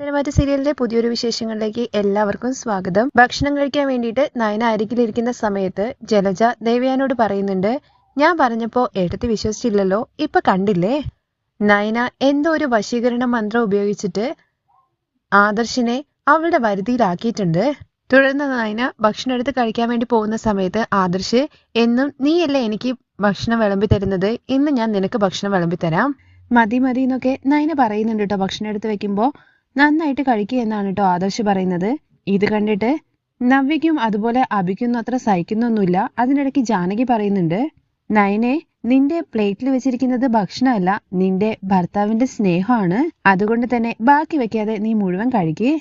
പെരുമാറ്റ സീരിയലിന്റെ പുതിയൊരു വിശേഷങ്ങളിലേക്ക് എല്ലാവർക്കും സ്വാഗതം. ഭക്ഷണം കഴിക്കാൻ വേണ്ടിയിട്ട് നയന അരികിലിരിക്കുന്ന സമയത്ത് ജലജ ദേവയാനോട് പറയുന്നുണ്ട് ഞാൻ പറഞ്ഞപ്പോ എടുത്ത് വിശ്വസിച്ചില്ലല്ലോ ഇപ്പൊ കണ്ടില്ലേ? നയന എന്തോ ഒരു വശീകരണ മന്ത്രം ഉപയോഗിച്ചിട്ട് ആദർശിനെ അവളുടെ വരുതിയിലാക്കിയിട്ടുണ്ട്. തുടർന്ന് നയന ഭക്ഷണം എടുത്ത് കഴിക്കാൻ വേണ്ടി പോകുന്ന സമയത്ത് ആദർശ് എന്നും നീയല്ലേ എനിക്ക് ഭക്ഷണം വിളമ്പി തരുന്നത്? ഇന്ന് ഞാൻ നിനക്ക് ഭക്ഷണം വിളമ്പി തരാം. മതി മതി എന്നൊക്കെ നയന പറയുന്നുണ്ട് കേട്ടോ ഭക്ഷണം എടുത്ത് വെക്കുമ്പോ. നന്നായിട്ട് കഴിക്കുക എന്നാണ് കേട്ടോ ആദർശ് പറയുന്നത്. ഇത് കണ്ടിട്ട് നവ്യയ്ക്കും അതുപോലെ അഭിക്കൊന്നും അത്ര സഹിക്കുന്നൊന്നുമില്ല. അതിനിടയ്ക്ക് ജാനകി പറയുന്നുണ്ട് നയനെ നിന്റെ പ്ലേറ്റിൽ വെച്ചിരിക്കുന്നത് ഭക്ഷണമല്ല നിന്റെ ഭർത്താവിന്റെ സ്നേഹമാണ്. അതുകൊണ്ട് തന്നെ ബാക്കി വെക്കാതെ നീ മുഴുവൻ കഴിക്കേ.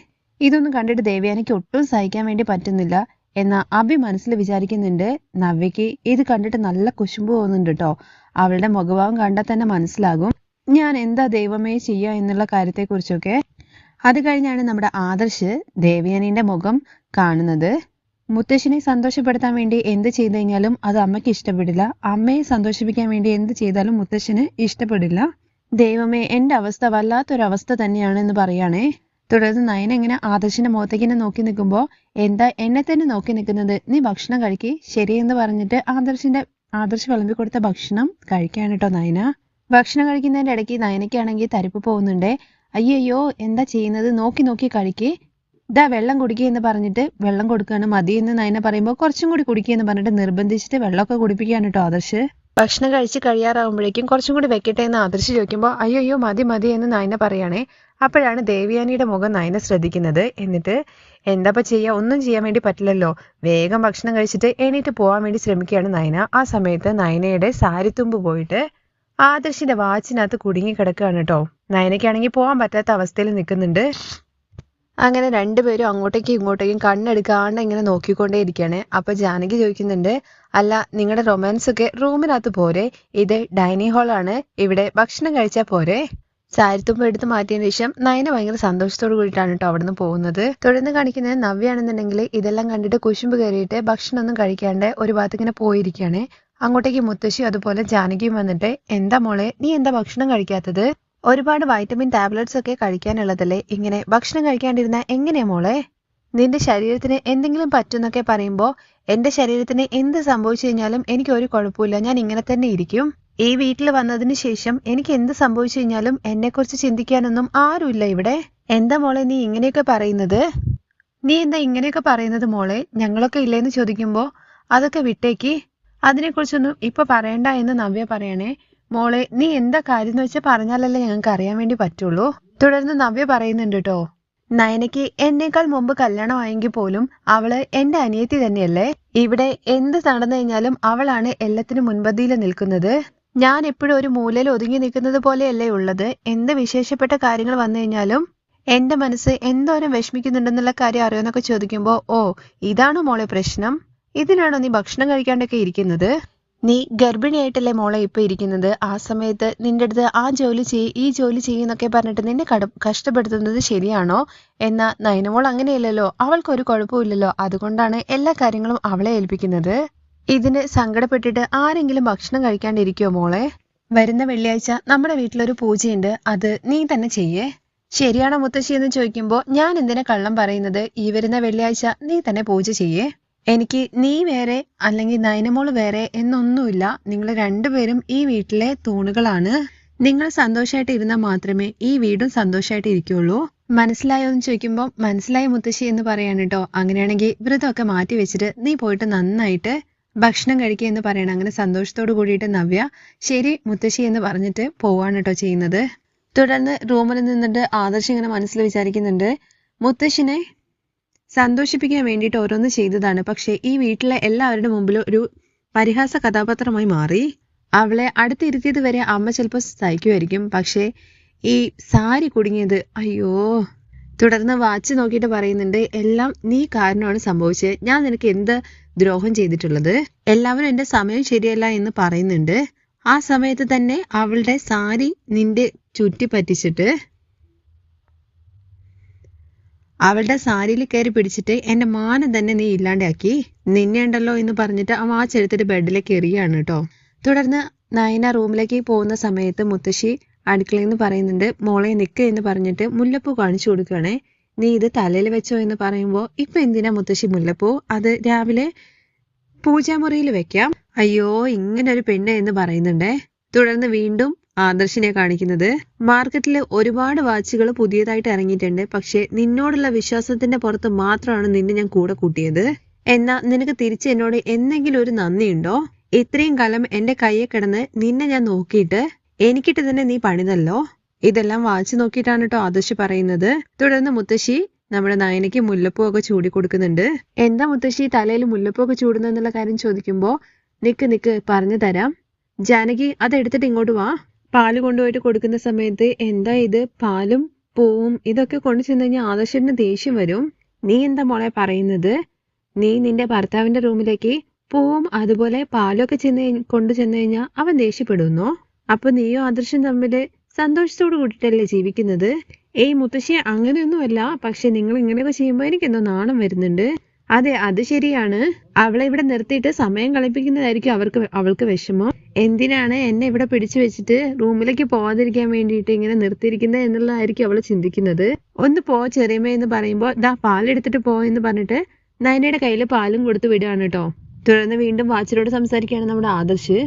ഇതൊന്നും കണ്ടിട്ട് ദേവയാനിക്ക് ഒട്ടും സഹിക്കാൻ വേണ്ടി പറ്റുന്നില്ല എന്ന അഭി മനസ്സിൽ വിചാരിക്കുന്നുണ്ട് നവ്യയ്ക്ക് ഇത് കണ്ടിട്ട് നല്ല കുശുമ്പ് പോകുന്നുണ്ട് കേട്ടോ അവളുടെ മുഖഭാവം കണ്ടാൽ തന്നെ മനസ്സിലാകും. ഞാൻ എന്താ ദൈവമേ ചെയ്യുക എന്നുള്ള കാര്യത്തെക്കുറിച്ചൊക്കെ അത് കഴിഞ്ഞാണ് നമ്മുടെ ആദർശ് ദേവയാനീന്റെ മുഖം കാണുന്നത്. മുത്തശ്ശിനെ സന്തോഷപ്പെടുത്താൻ വേണ്ടി എന്ത് ചെയ്തു കഴിഞ്ഞാലും അത് അമ്മയ്ക്ക് ഇഷ്ടപ്പെടില്ല. അമ്മയെ സന്തോഷിപ്പിക്കാൻ വേണ്ടി എന്ത് ചെയ്താലും മുത്തശ്ശന് ഇഷ്ടപ്പെടില്ല. ദൈവമേ എന്റെ അവസ്ഥ വല്ലാത്തൊരവസ്ഥ തന്നെയാണെന്ന് പറയുകയാണേ തുടർന്ന് നയന എങ്ങനെ ആദർശിന്റെ മുഖത്തേക്ക് നോക്കി നിൽക്കുമ്പോൾ എന്താ എന്നെ തന്നെ നോക്കി നിൽക്കുന്നത്? നീ ഭക്ഷണം ശരി ശരിയെന്ന് പറഞ്ഞിട്ട് ആദർശിന്റെ ആദർശ് വിളമ്പി കൊടുത്ത ഭക്ഷണം കഴിക്കാൻ കേട്ടോ നയന. ഭക്ഷണം കഴിക്കുന്നതിന്റെ ഇടയ്ക്ക് നയനയ്ക്കാണെങ്കിൽ തരിപ്പ് പോകുന്നുണ്ടേ. അയ്യയ്യോ എന്താ ചെയ്യുന്നത്? നോക്കി നോക്കി കഴിക്കി ഇതാ വെള്ളം കുടിക്കുക എന്ന് പറഞ്ഞിട്ട് വെള്ളം കൊടുക്കുകയാണ് മതി എന്ന് നയന പറയുമ്പോൾ കുറച്ചും കൂടി കുടിക്കുക എന്ന് പറഞ്ഞിട്ട് നിർബന്ധിച്ചിട്ട് വെള്ളമൊക്കെ കുടിപ്പിക്കുകയാണ് കേട്ടോ ആദർശ്. ഭക്ഷണം കഴിച്ച് കഴിയാറാകുമ്പോഴേക്കും കുറച്ചും കൂടി വെക്കട്ടെ എന്ന് ആദർശ് ചോദിക്കുമ്പോൾ അയ്യോ മതി മതി എന്ന് നയന പറയുകയാണേ അപ്പോഴാണ് ദേവിയാനിയുടെ മുഖം നയന ശ്രദ്ധിക്കുന്നത്. എന്നിട്ട് എന്താപ്പ ചെയ്യുക ഒന്നും ചെയ്യാൻ വേണ്ടി പറ്റില്ലല്ലോ. വേഗം ഭക്ഷണം കഴിച്ചിട്ട് എണീറ്റ് പോകാൻ വേണ്ടി ശ്രമിക്കുകയാണ് നയന. ആ സമയത്ത് നയനയുടെ സാരിത്തുമ്പ് പോയിട്ട് ആദർശിന്റെ വാച്ചിനകത്ത് കുടുങ്ങി കിടക്കുകയാണ് കേട്ടോ. നയനയ്ക്കാണെങ്കിൽ പോകാൻ പറ്റാത്ത അവസ്ഥയിൽ നിൽക്കുന്നുണ്ട്. അങ്ങനെ രണ്ടുപേരും അങ്ങോട്ടേക്കും ഇങ്ങോട്ടേക്കും കണ്ണെടുക്കാണ്ട് ഇങ്ങനെ നോക്കിക്കൊണ്ടേ ഇരിക്കുകയാണ് അപ്പൊ ജാനകി ചോദിക്കുന്നുണ്ട് അല്ല നിങ്ങളുടെ റൊമാൻസ് ഒക്കെ റൂമിനകത്ത് പോരെ? ഇത് ഡൈനിങ് ഹാളാണ് ഇവിടെ ഭക്ഷണം കഴിച്ചാൽ പോരെ? ചാരിത്തുമ്പോ എടുത്ത് മാറ്റിയതിന് ശേഷം നയന ഭയങ്കര സന്തോഷത്തോട് കൂടിയിട്ടാണ് കേട്ടോ അവിടുന്ന് പോകുന്നത്. തുടർന്ന് കാണിക്കുന്നത് നവ്യാണെന്നുണ്ടെങ്കിൽ ഇതെല്ലാം കണ്ടിട്ട് കുശുമ്പ് കയറിയിട്ട് ഭക്ഷണമൊന്നും കഴിക്കാണ്ട് ഒരു ഭാഗത്ത് ഇങ്ങനെ പോയിരിക്കുകയാണ് അങ്ങോട്ടേക്ക് മുത്തശ്ശി അതുപോലെ ജാനകിയും വന്നിട്ട് എന്താ മോളെ നീ എന്താ ഭക്ഷണം കഴിക്കാത്തത്? ഒരുപാട് വൈറ്റമിൻ ടാബ്ലറ്റ്സ് ഒക്കെ കഴിക്കാനുള്ളതല്ലേ? ഇങ്ങനെ ഭക്ഷണം കഴിക്കാണ്ടിരുന്ന എങ്ങനെയാ മോളെ? നിന്റെ ശരീരത്തിന് എന്തെങ്കിലും പറ്റുന്നൊക്കെ പറയുമ്പോ എന്റെ ശരീരത്തിന് എന്ത് സംഭവിച്ചു കഴിഞ്ഞാലും എനിക്ക് ഒരു കുഴപ്പമില്ല ഞാൻ ഇങ്ങനെ തന്നെ ഇരിക്കും. ഈ വീട്ടിൽ വന്നതിന് ശേഷം എനിക്ക് എന്ത് സംഭവിച്ചു കഴിഞ്ഞാലും എന്നെക്കുറിച്ച് ചിന്തിക്കാനൊന്നും ആരുമില്ല ഇവിടെ. എന്താ മോളെ നീ ഇങ്ങനെയൊക്കെ പറയുന്നത്? നീ എന്താ ഇങ്ങനെയൊക്കെ പറയുന്നത് മോളെ? ഞങ്ങളൊക്കെ ഇല്ലേന്ന് ചോദിക്കുമ്പോ അതൊക്കെ വിട്ടേക്ക്. അതിനെക്കുറിച്ചൊന്നും ഇപ്പൊ പറയണ്ട എന്ന് നവ്യ പറയണേ. മോളെ നീ എന്താ കാര്യം എന്ന് വെച്ചാൽ പറഞ്ഞാലല്ലേ ഞങ്ങൾക്ക് അറിയാൻ വേണ്ടി പറ്റുള്ളൂ. തുടർന്ന് നവ്യ പറയുന്നുണ്ട് കേട്ടോ നയനയ്ക്ക് എന്നേക്കാൾ മുമ്പ് കല്യാണമായെങ്കിൽ പോലും അവൾ എന്റെ അനിയത്തി തന്നെയല്ലേ? ഇവിടെ എന്ത് നടന്നു കഴിഞ്ഞാലും അവളാണ് എല്ലാത്തിനും മുൻപന്തിയിൽ നിൽക്കുന്നത്. ഞാൻ എപ്പോഴും ഒരു മൂലയിൽ ഒതുങ്ങി നിൽക്കുന്നത് പോലെയല്ലേ ഉള്ളത്. എന്ത് വിശേഷപ്പെട്ട കാര്യങ്ങൾ വന്നു കഴിഞ്ഞാലും എന്റെ മനസ്സ് എന്തോരം വിഷമിക്കുന്നുണ്ടെന്നുള്ള കാര്യം അറിയാന്നൊക്കെ ചോദിക്കുമ്പോ ഓ ഇതാണോ മോളെ പ്രശ്നം. ഇതിനാണോ നീ ഭക്ഷണം കഴിക്കാണ്ടൊക്കെ ഇരിക്കുന്നത്? നീ ഗർഭിണിയായിട്ടല്ലേ മോളെ ഇപ്പൊ ഇരിക്കുന്നത്? ആ സമയത്ത് നിന്റെ അടുത്ത് ആ ജോലി ചെയ്യ് ഈ ജോലി ചെയ്യുന്നൊക്കെ പറഞ്ഞിട്ട് നിന്നെ കട കഷ്ടപ്പെടുത്തുന്നത് ശരിയാണോ? എന്നാ നയനമോൾ അങ്ങനെയല്ലല്ലോ. അവൾക്ക് ഒരു കുഴപ്പമില്ലല്ലോ അതുകൊണ്ടാണ് എല്ലാ കാര്യങ്ങളും അവളെ ഏൽപ്പിക്കുന്നത്. ഇതിന് സങ്കടപ്പെട്ടിട്ട് ആരെങ്കിലും ഭക്ഷണം കഴിക്കാണ്ടിരിക്കുമോ മോളെ? വരുന്ന വെള്ളിയാഴ്ച നമ്മുടെ വീട്ടിലൊരു പൂജയുണ്ട്. അത് നീ തന്നെ ചെയ്യേ. ശരിയാണോ മുത്തശ്ശി എന്ന് ചോദിക്കുമ്പോൾ ഞാൻ എന്തിനാ കള്ളം പറയുന്നത്? ഈ വരുന്ന വെള്ളിയാഴ്ച നീ തന്നെ പൂജ ചെയ്യേ. എനിക്ക് നീ വേറെ അല്ലെങ്കിൽ നയനമോൾ വേറെ എന്നൊന്നുമില്ല. നിങ്ങൾ രണ്ടുപേരും ഈ വീട്ടിലെ തൂണുകളാണ്. നിങ്ങൾ സന്തോഷമായിട്ട് ഇരുന്നാൽ മാത്രമേ ഈ വീടും സന്തോഷമായിട്ട് ഇരിക്കുള്ളൂ. മനസ്സിലായോ എന്ന് ചോദിക്കുമ്പോൾ മനസ്സിലായി മുത്തശ്ശി എന്ന് പറയാണ് കേട്ടോ അങ്ങനെയാണെങ്കിൽ വ്രതമൊക്കെ മാറ്റി വെച്ചിട്ട് നീ പോയിട്ട് നന്നായിട്ട് ഭക്ഷണം കഴിക്കുക എന്ന് പറയണം. അങ്ങനെ സന്തോഷത്തോട് കൂടിയിട്ട് നവ്യ ശരി മുത്തശ്ശി എന്ന് പറഞ്ഞിട്ട് പോവാണ് കേട്ടോ ചെയ്യുന്നത്. തുടർന്ന് റൂമിൽ നിന്നിട്ട് ആദർശ് ഇങ്ങനെ മനസ്സിൽ വിചാരിക്കുന്നുണ്ട് മുത്തശ്ശിനെ സന്തോഷിപ്പിക്കാൻ വേണ്ടിയിട്ട് ഓരോന്ന് ചെയ്തതാണ്. പക്ഷെ ഈ വീട്ടിലെ എല്ലാവരുടെ മുമ്പിലും ഒരു പരിഹാസ കഥാപാത്രമായി മാറി. അവളെ അടുത്തിരുത്തിയത് വരെ അമ്മ ചിലപ്പോൾ സഹിക്കുമായിരിക്കും. പക്ഷേ ഈ സാരി കുടുങ്ങിയത് അയ്യോ തുടർന്ന് വാച്ച് നോക്കിയിട്ട് പറയുന്നുണ്ട് എല്ലാം നീ കാരണമാണ് സംഭവിച്ചത്. ഞാൻ നിനക്ക് എന്ത് ദ്രോഹം ചെയ്തിട്ടുള്ളത്? എല്ലാവരും എന്റെ സമയം ശരിയല്ല എന്ന് പറയുന്നുണ്ട്. ആ സമയത്ത് തന്നെ അവളുടെ സാരി നിന്റെ ചുറ്റി പറ്റിച്ചിട്ട് അവളുടെ സാരിയിൽ കയറി പിടിച്ചിട്ട് എന്റെ മാനം തന്നെ നീ ഇല്ലാണ്ടാക്കി. നിന്നെയുണ്ടല്ലോ എന്ന് പറഞ്ഞിട്ട് ആ വാച്ച് എടുത്തിട്ട് ബെഡിലേക്ക് എറിയാണ് കേട്ടോ. തുടർന്ന് നയന റൂമിലേക്ക് പോകുന്ന സമയത്ത് മുത്തശ്ശി അടുക്കളയിൽ നിന്ന് പറയുന്നുണ്ട് മോളെ നിൽക്കുക എന്ന് പറഞ്ഞിട്ട് മുല്ലപ്പൂ കാണിച്ചു കൊടുക്കുകയാണേ. നീ ഇത് തലയിൽ വെച്ചോ എന്ന് പറയുമ്പോൾ ഇപ്പൊ എന്തിനാ മുത്തശ്ശി മുല്ലപ്പൂ? അത് രാവിലെ പൂജാമുറിയിൽ വെക്കാം. അയ്യോ ഇങ്ങനെ ഒരു പെണ്ണ് എന്ന് പറയുന്നുണ്ടേ. തുടർന്ന് വീണ്ടും ആദർശിനെ കാണിക്കുന്നത്. മാർക്കറ്റിൽ ഒരുപാട് വാച്ചുകൾ പുതിയതായിട്ട് ഇറങ്ങിയിട്ടുണ്ട്. പക്ഷെ നിന്നോടുള്ള വിശ്വാസത്തിന്റെ പുറത്ത് മാത്രമാണ് നിന്നെ ഞാൻ കൂടെ കൂട്ടിയത്. എന്നാ നിനക്ക് തിരിച്ച് എന്നോട് എന്തെങ്കിലും ഒരു നന്ദിയുണ്ടോ? ഇത്രയും കാലം എന്റെ കയ്യെ കിടന്ന് നിന്നെ ഞാൻ നോക്കിയിട്ട് എനിക്കിട്ട് തന്നെ നീ പണിതല്ലോ? ഇതെല്ലാം വാച്ച് നോക്കിയിട്ടാണ് കേട്ടോ ആദർശ് പറയുന്നത്. തുടർന്ന് മുത്തശ്ശി നമ്മുടെ നയനയ്ക്ക് മുല്ലപ്പൂ ഒക്കെ ചൂടി കൊടുക്കുന്നുണ്ട്. എന്താ മുത്തശ്ശി തലയിൽ മുല്ലപ്പൂ ഒക്കെ ചൂടുന്നെന്നുള്ള കാര്യം ചോദിക്കുമ്പോ നിക്ക് നിക്ക് പറഞ്ഞു തരാം ജാനകി അതെടുത്തിട്ട് ഇങ്ങോട്ട് വാ. പാൽ കൊണ്ടുപോയിട്ട് കൊടുക്കുന്ന സമയത്ത് എന്താ ഇത്? പാലും പൂവും ഇതൊക്കെ കൊണ്ടു ചെന്ന് കഴിഞ്ഞാൽ ആദർശന് ദേഷ്യം വരും. നീ എന്താ മോളെ പറയുന്നത്? നീ നിന്റെ ഭർത്താവിന്റെ റൂമിലേക്ക് പൂവും അതുപോലെ പാലൊക്കെ ചെന്ന് കൊണ്ടു ചെന്ന് കഴിഞ്ഞാൽ അവൻ ദേഷ്യപ്പെടുന്നു? അപ്പൊ നീയോ ആദർശൻ തമ്മിൽ സന്തോഷത്തോട് കൂടിയിട്ടല്ലേ ജീവിക്കുന്നത്? ഏയ് മുത്തശ്ശി അങ്ങനെയൊന്നുമല്ല. പക്ഷെ നിങ്ങൾ ഇങ്ങനെയൊക്കെ ചെയ്യുമ്പോൾ എനിക്കെന്തോ നാണം വരുന്നുണ്ട്. അതെ അത് ശരിയാണ്. അവളെ ഇവിടെ നിർത്തിയിട്ട് സമയം കളിപ്പിക്കുന്നതായിരിക്കും അവർക്ക് അവൾക്ക് വിഷമം. എന്തിനാണ് എന്നെ ഇവിടെ പിടിച്ചു വെച്ചിട്ട് റൂമിലേക്ക് പോവാതിരിക്കാൻ വേണ്ടിയിട്ട് ഇങ്ങനെ നിർത്തിയിരിക്കുന്നത് എന്നുള്ളതായിരിക്കും അവൾ ചിന്തിക്കുന്നത്. ഒന്ന് പോ ചെറിയമ്മ എന്ന് പറയുമ്പോൾ ദാ പാലെടുത്തിട്ട് പോ എന്ന് പറഞ്ഞിട്ട് നയനയുടെ കയ്യിൽ പാലും കൊടുത്ത് വിടുകയാണ് കേട്ടോ. തുടർന്ന് വീണ്ടും വാച്ചിലോട് സംസാരിക്കുകയാണ് നമ്മുടെ ആദർശ്.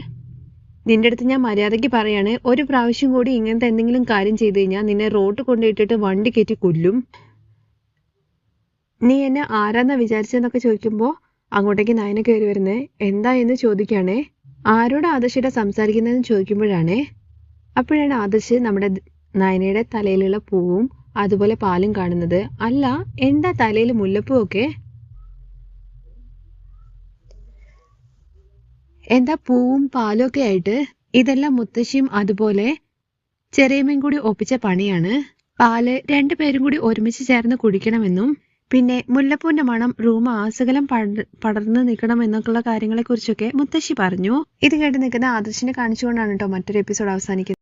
നിന്റെ അടുത്ത് ഞാൻ മര്യാദയ്ക്ക് പറയാണ് ഒരു പ്രാവശ്യം കൂടി ഇങ്ങനത്തെ എന്തെങ്കിലും കാര്യം ചെയ്തു കഴിഞ്ഞാൽ നിന്നെ റോട്ട് കൊണ്ടിട്ടിട്ട് വണ്ടി കയറ്റി കൊല്ലും. നീ എന്നെ ആരാന്നാ വിചാരിച്ചെന്നൊക്കെ ചോദിക്കുമ്പോൾ അങ്ങോട്ടേക്ക് നയന കയറി വരുന്നേ എന്താ എന്ന് ചോദിക്കുകയാണേ ആരോട് ആദർശയുടെ സംസാരിക്കുന്നതെന്ന് ചോദിക്കുമ്പോഴാണേ അപ്പോഴാണ് ആദർശ് നമ്മുടെ നയനയുടെ തലയിലുള്ള പൂവും അതുപോലെ പാലും കാണുന്നത്. അല്ല എന്താ തലയിൽ മുല്ലപ്പൂ ഒക്കെ എന്താ പൂവും പാലും ഒക്കെ ആയിട്ട്? ഇതെല്ലാം മുത്തശ്ശിയും അതുപോലെ ചെറിയമ്മയും കൂടി ഒപ്പിച്ച പണിയാണ്. പാൽ രണ്ടുപേരും കൂടി ഒരുമിച്ച് ചേർന്ന് കുടിക്കണമെന്നും പിന്നെ മുല്ലപ്പൂവിന്റെ മണം റൂം ആസകലം പടർന്നു നിൽക്കണം എന്നൊക്കെയുള്ള കാര്യങ്ങളെ കുറിച്ചൊക്കെ മുത്തശ്ശി പറഞ്ഞു. ഇത് കേട്ട് നിൽക്കുന്ന ആദർശിനെ കാണിച്ചുകൊണ്ടാണ് കേട്ടോ മറ്റൊരു എപ്പിസോഡ് അവസാനിക്കുന്നത്.